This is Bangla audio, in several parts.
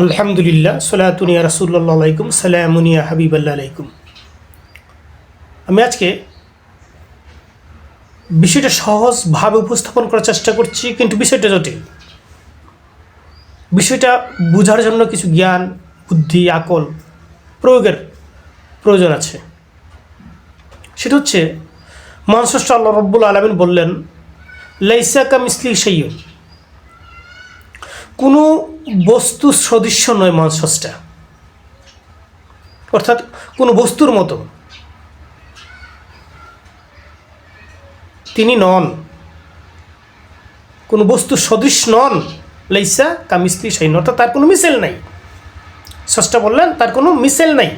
আলহামদুলিল্লাহ সোলাতুনিয়া রাসুল্লাহ আলাইকুম সালামুনিয়া হাবিবাল্লাহ আলাইকুম। আমি আজকে বিষয়টা সহজভাবে উপস্থাপন করার চেষ্টা করছি, কিন্তু বিষয়টা জটিল। বিষয়টা বোঝার জন্য কিছু জ্ঞান, বুদ্ধি, আকল প্রয়োগের প্রয়োজন আছে। সেটা হচ্ছে মহানস্রষ্ট আল্লাহ রব্বুল আলমিন বললেন লাইসাকা মিসলি সৈয়দ কোনো বস্তু সদৃশ্য নয় মনসসটা অর্থাৎ কোনো বস্তুর মতো। তিনি নন। কোনো বস্তু সদৃশ নন। লাইসা কামিস্তি সাইন অর্থাৎ তার কোনো মিসেল নাই। ষষ্ঠ বললেন, তার কোনো মিসেল নাই।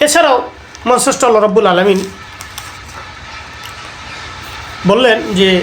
এছাড়াও মনসষ্ট আল্লাহ রব্বুল আলমিন বললেন যে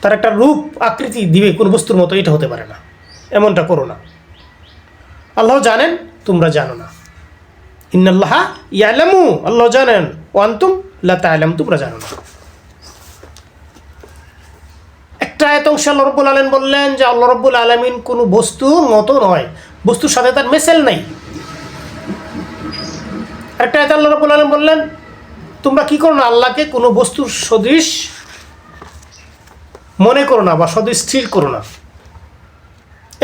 তার একটা রূপ আকৃতি দিবে কোন বস্তুর মতো, এটা হতে পারে না। এমনটা করো না। আল্লাহ জানেন, তোমরা জানো না। ইন্নাল্লাহ ইয়ালামু, আল্লাহ জানেন। ওয়ান্তুম লাতা আলাম তোমরা জানো না। একটা আয়ত অংশে আল্লাহ রব্বুল আলম বললেন যে, আল্লাহ রব্বুল আলমিন কোনো বস্তুর মতো নয়। বস্তুর সাথে তার মেসেল নাই। একটা আয়ত আল্লাহ রব্বুল আলম বললেন, তোমরা কি করো না, আল্লাহকে কোনো বস্তুর সদৃশ মনে করো না বা সদয় স্থির করো না।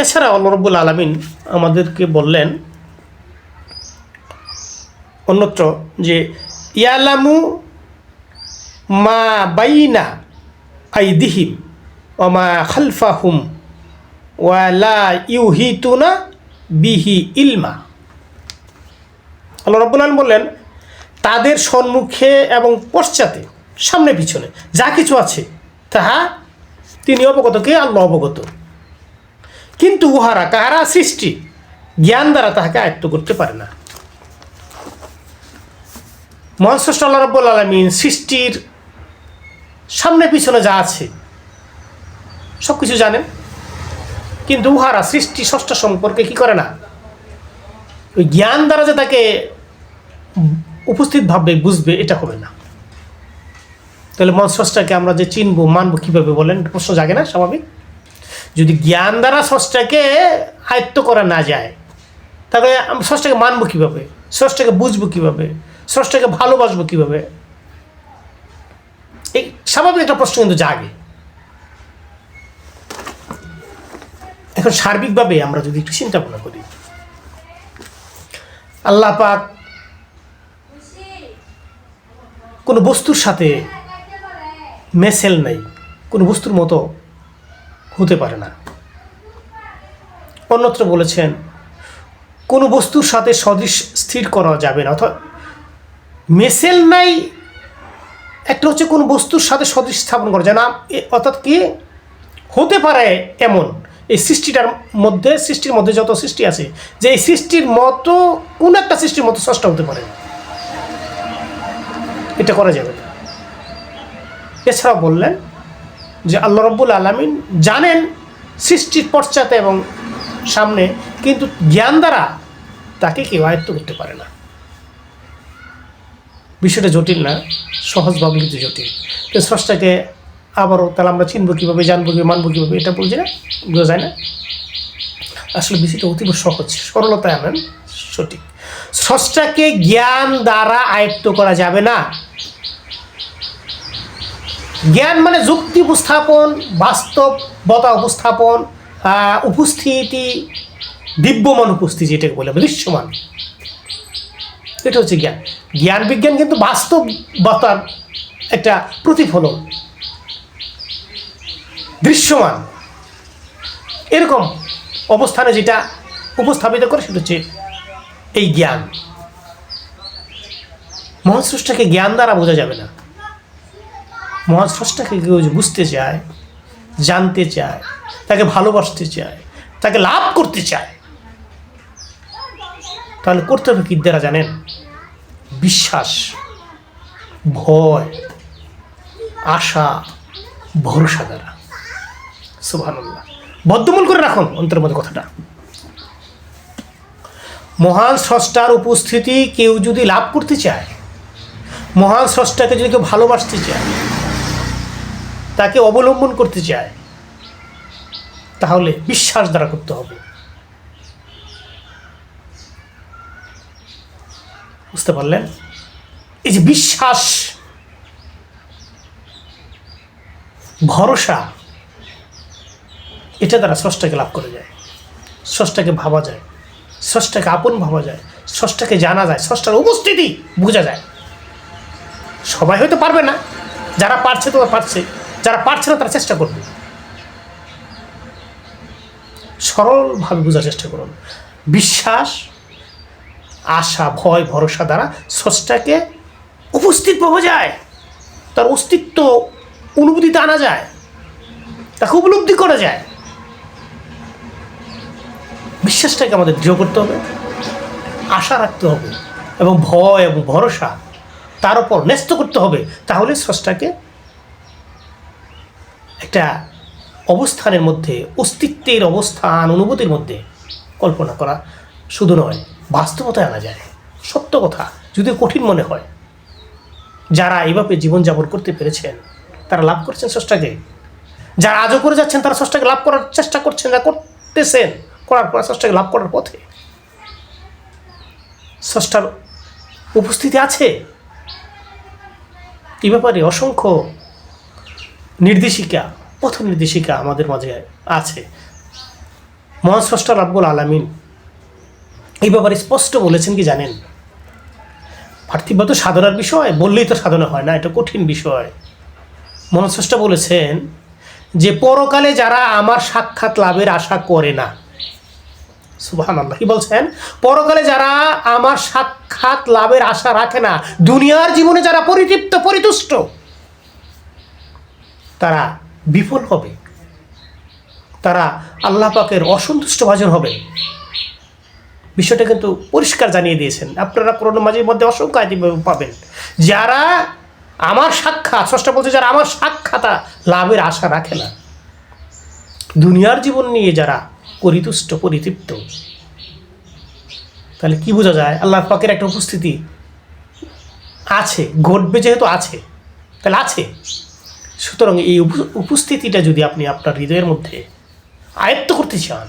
এছাড়া আল্লাহ রব্বুল আলমিন আমাদেরকে বললেন অন্যত্র যে, ইয়ালামু মা বাইনা আইদিহিম ওমা খালফাহুম ওয়ালা ইউহিতুনা বিহি ইলমা। আল্লাহ রব্বুল আলম বললেন, তাদের সম্মুখে এবং পশ্চাতে, সামনে পিছনে যা কিছু আছে, তাহা তিনি অবগত কে? আল্লাহ অবগত। কিন্তু উহারা কাহারা সৃষ্টি? জ্ঞান দ্বারা তাহাকে আয়ত্ত করতে পারে না। মহানস্রষ্ট আল্লাহ রব্বুল আলমিন সৃষ্টির সামনে পিছনে যা আছে সব কিছু জানেন। কিন্তু উহারা সৃষ্টি ষষ্ঠ সম্পর্কে কি করে না? ওই জ্ঞান দ্বারা যে তাকে উপস্থিত ভাববে, বুঝবে, এটা হবে না। তাহলে মনস্রষ্টাকে আমরা যে চিনবো, মানবো কীভাবে বলেন? প্রশ্ন জাগে না, স্বাভাবিক? যদি জ্ঞান দ্বারা স্রষ্টাকে আয়ত্ত করা না যায়, তাহলে স্রষ্টাকে মানবো কীভাবে? স্রষ্টাকে বুঝব কীভাবে? স্রষ্টাকে ভালোবাসবো কীভাবে? এই স্বাভাবিক একটা প্রশ্ন কিন্তু জাগে। এখন সার্বিকভাবে আমরা যদি একটু চিন্তা ভাবনা করি, আল্লাহ পাক কোনো বস্তুর সাথে মেসেল নাই, কোনো বস্তুর মতো হতে পারে না। অন্যত্র বলেছেন, কোনো বস্তুর সাথে সদৃশ স্থির করা যাবে না, অর্থাৎ মেসেল নাই, একটা হচ্ছে কোনো বস্তুর সাথে সদৃশ স্থাপন করা যায় না অর্থাৎ কি? হতে পারে এমন, এই সৃষ্টিটার মধ্যে, সৃষ্টির মধ্যে যত সৃষ্টি আছে, যে এই সৃষ্টির মতো কোন একটা সৃষ্টির মতো স্রষ্টা হতে পারে। এটা করা যাবে না। এছাড়াও বললেন যে আল্লাহ রব্বুল আলমিন জানেন সৃষ্টির পশ্চাতে এবং সামনে, কিন্তু জ্ঞান দ্বারা তাকে কেউ আয়ত্ত করতে পারে না। বিষয়টা জটিল না, সহজভাবে কিন্তু জটিল। তো স্রষ্টাকে আবারও তাহলে আমরা চিনবো কীভাবে, জানব কীভাবে, মানবো কীভাবে, এটা বলছি না? বোঝা যায় না? আসলে বিষয়টা অতীব সহজ, সরলতায় আনেন, সঠিক। স্রষ্টাকে জ্ঞান দ্বারা আয়ত্ত করা যাবে না। জ্ঞান মানে যুক্তি উপস্থাপন বাস্তবতা উপস্থাপন উপস্থিতি, দিব্যমান উপস্থিতি যেটাকে বলে দৃশ্যমান। এটা হচ্ছে জ্ঞান। জ্ঞান বিজ্ঞান কিন্তু বাস্তবতার একটা প্রতিফলন। দৃশ্যমান। এরকম অবস্থানে যেটা উপস্থাপিত করে, সেটা হচ্ছে এই জ্ঞান। মহান স্রষ্টাকে জ্ঞান দ্বারা বোঝা যাবে না। মহান স্রষ্টাকে কেউ বুঝতে চায়, জানতে চায়, তাকে ভালোবাসতে চায়, তাকে লাভ করতে চায়, তাহলে করতে হবে কি দ্বারা জানেন? বিশ্বাস, ভয়, আশা, ভরসা দ্বারা। সুবহানাল্লাহ। বদ্ধমূল করে রাখুন অন্তরের মধ্যে কথাটা। মহান স্রষ্টার উপস্থিতি কেউ যদি লাভ করতে চায়, মহান স্রষ্টাকে যদি কেউ ভালোবাসতে চায় তাকে অবলম্বন করতে চায়, তাহলে বিশ্বাস দ্বারা করতে হবে। বুঝতে পারলেন? এই যে বিশ্বাস, ভরসা, এটা দ্বারা স্রষ্টাকে লাভ করে যায়। স্রষ্টাকে ভাবা যায়, স্রষ্টাকে আপন ভাবা যায়, স্রষ্টাকে জানা যায়, স্রষ্টার উপস্থিতি বোঝা যায়। সবাই হয়তো পারবে না, যারা পারছে তো পারছে। যারা পারছে না, তারা চেষ্টা করবে। সরলভাবে বোঝার চেষ্টা করুন। বিশ্বাস, আশা, ভয়, ভরসা দ্বারা স্রষ্টাকে উপস্থিত পাওয়া যায়। তার অস্তিত্ব অনুভূতিতে আনা যায়। তাকে উপলব্ধি করা যায়। বিশ্বাসটাকে আমাদের দৃঢ় করতে হবে, আশা রাখতে হবে এবং ভয় এবং ভরসা তার উপর ন্যস্ত করতে হবে। তাহলে স্রষ্টাকে একটা অবস্থানের মধ্যে, অস্তিত্বের অবস্থান, অনুভূতির মধ্যে কল্পনা করা শুধু নয়, বাস্তবতায় আনা যায়। সত্য কথা যদি কঠিন মনে হয়। যারা এইভাবে জীবনযাপন করতে পেরেছেন, তারা লাভ করছেন স্রষ্টাকে। যারা আজও করে যাচ্ছেন, তারা স্রষ্টাকে লাভ করার চেষ্টা করছেন, যা করতেছেন, করার পর স্রষ্টাকে লাভ করার পথে। স্রষ্টার উপস্থিতি আছে। এ ব্যাপারে অসংখ্য নির্দেশিকা পথ নির্দেশিকা আমাদের মাঝে আছে। মহান স্রষ্টা রাব্বুল আলামিন এই ব্যাপারে স্পষ্ট বলেছেন কি জানেন? পার্থিব তো সাধনার বিষয়, বললেই তো সাধনা হয় না, এটা কঠিন বিষয়। মহান স্রষ্টা বলেছেন যে, পরকালে যারা আমার সাক্ষাৎ লাভের আশা করে না সুবাহান আল্লাহ কি বলছেন? পরকালে যারা আমার সাক্ষাৎ লাভের আশা রাখে না, দুনিয়ার জীবনে যারা পরিতৃপ্ত, পরিতুষ্ট তারা বিফল হবে। তারা আল্লাহ পাকের অসন্তুষ্ট ভাজন হবে। বিষয়টা কিন্তু পরিষ্কার জানিয়ে দিয়েছেন। আপনারা করোনা মাঝের মধ্যে অসংখ্য পাবেন। যারা আমার সাক্ষাৎ ষষ্ঠ বলছে যারা আমার সাক্ষাৎ লাভের আশা রাখে না। দুনিয়ার জীবন নিয়ে যারা পরিতুষ্ট, পরিতৃপ্ত, তাহলে কি বোঝা যায়? আল্লাহ পাকের একটা উপস্থিতি আছে, ঘটবে যেহেতু আছে। তাহলে আছে। সুতরাং এই উপস্থিতিটা যদি আপনি আপনার হৃদয়ের মধ্যে আয়ত্ত করতে চান,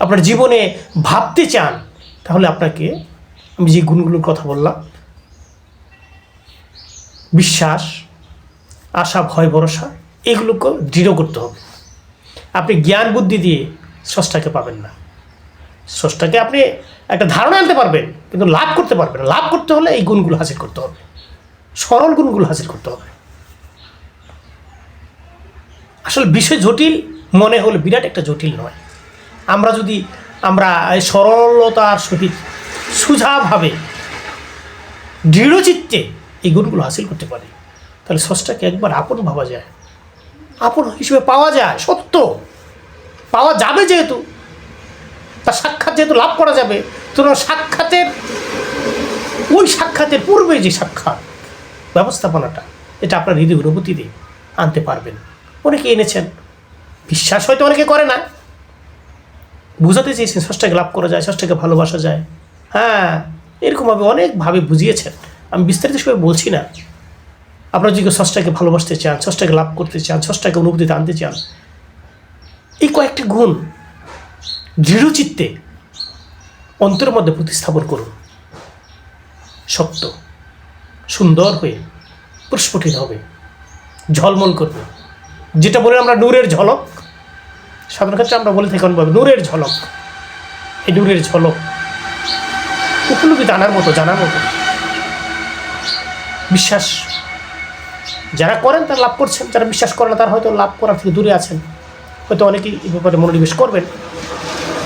আপনার জীবনে ভাবতে চান, তাহলে আপনাকে আমি যে গুণগুলোর কথা বললাম, বিশ্বাস, আশা, ভয়, ভরসা, এগুলোকে দৃঢ় করতে হবে। আপনি জ্ঞান, বুদ্ধি দিয়ে স্রষ্টাকে পাবেন না। স্রষ্টাকে আপনি একটা ধারণা আনতে পারবেন, কিন্তু লাভ করতে পারবেন লাভ করতে হলে এই গুণগুলো হাসিল করতে হবে। সরল গুণগুলো হাসিল করতে হবে। আসলে বিষয় জটিল, মনে হলে বিরাট একটা জটিল নয়। আমরা যদি আমরা সরলতার সহিত সুঝাভাবে দৃঢ়চিত্তে এই গুণগুলো হাসিল করতে পারি, তাহলে স্রষ্টাকে একবার আপন ভাবা যায়। আপন হিসেবে পাওয়া যায়, সত্য। পাওয়া যাবে যেহেতু, তার সাক্ষাৎ যেহেতু লাভ করা যাবে তো সাক্ষাতের, ওই সাক্ষাতের পূর্বে যে সাক্ষাৎ, ব্যবস্থাপনাটা, এটা আপনার হৃদয় অনুভূতি দিয়ে আনতে পারবেন। অনেকে এনেছেন। বিশ্বাস হয়তো অনেকে করে না। বুঝাতে চেয়েছেন ষষ্ঠকে লাভ করা যায় ষষ্ঠকে ভালোবাসা যায়। হ্যাঁ এরকমভাবে অনেকভাবে বুঝিয়েছেন। আমি বিস্তারিত সবাই বলছি না। আপনারা যদি ষষ্ঠকে ভালোবাসতে চান ষষ্ঠকে লাভ করতে চান ষষ্ঠকে অনুভূতিতে আনতে চান, এই কয়েকটি গুণ দৃঢ়চিত্তে অন্তরের মধ্যে প্রতিস্থাপন করুন। সত্য সুন্দর হয়ে প্রস্ফুটিত হবে। ঝলমল করবে। যেটা বলে আমরা নূরের ঝলক। সাধারণ ক্ষেত্রে আমরা বলে থাকি অন্যভাবে নূরের ঝলক। এই নূরের ঝলক। উপলব্ধি জানার মতো জানার মতো। বিশ্বাস যারা করেন তারা লাভ করছেন, যারা বিশ্বাস করেন তারা হয়তো লাভ করার থেকে দূরে আছেন। হয়তো অনেকেই এই ব্যাপারে মনোনিবেশ করবেন।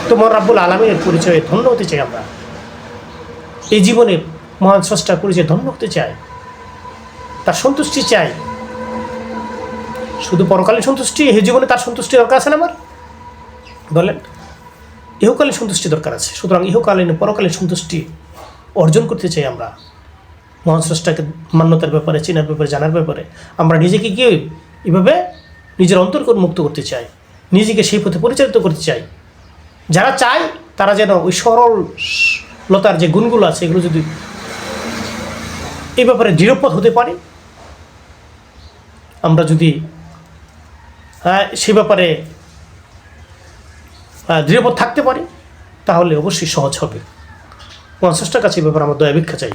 তো মন রাব্বুল আলমের পরিচয়ে ধন্য হতে চাই আমরা। এই জীবনে মহান স্রষ্টার পরিচয়ে ধন্য হতে চাই। তার সন্তুষ্টি চাই। শুধু পরকালীন সন্তুষ্টি এই জীবনে তার সন্তুষ্টি দরকার আছে না আমার? বলেন ইহকালীন সন্তুষ্টি দরকার আছে। সুতরাং ইহকালীন পরকালীন সন্তুষ্টি অর্জন করতে চাই আমরা। মহান স্রষ্টাকে মান্যতার ব্যাপারে, চেনার ব্যাপারে, জানার ব্যাপারে আমরা নিজেকে গিয়ে এভাবে নিজের অন্তর্কর মুক্ত করতে চাই? নিজেকে সেই পথে পরিচালিত করতে চাই? যারা চায়, তারা যেন ওই সরল লতার যে গুণগুলো আছে, এগুলো যদি এই ব্যাপারে দৃঢ়পথ হতে পারে, আমরা যদি সে ব্যাপারে দৃঢ়পথ থাকতে পারি, তাহলে অবশ্যই সহজ হবে। পঞ্চাশটা কাছে এই ব্যাপারে আমার দয়া ভিক্ষা চাই।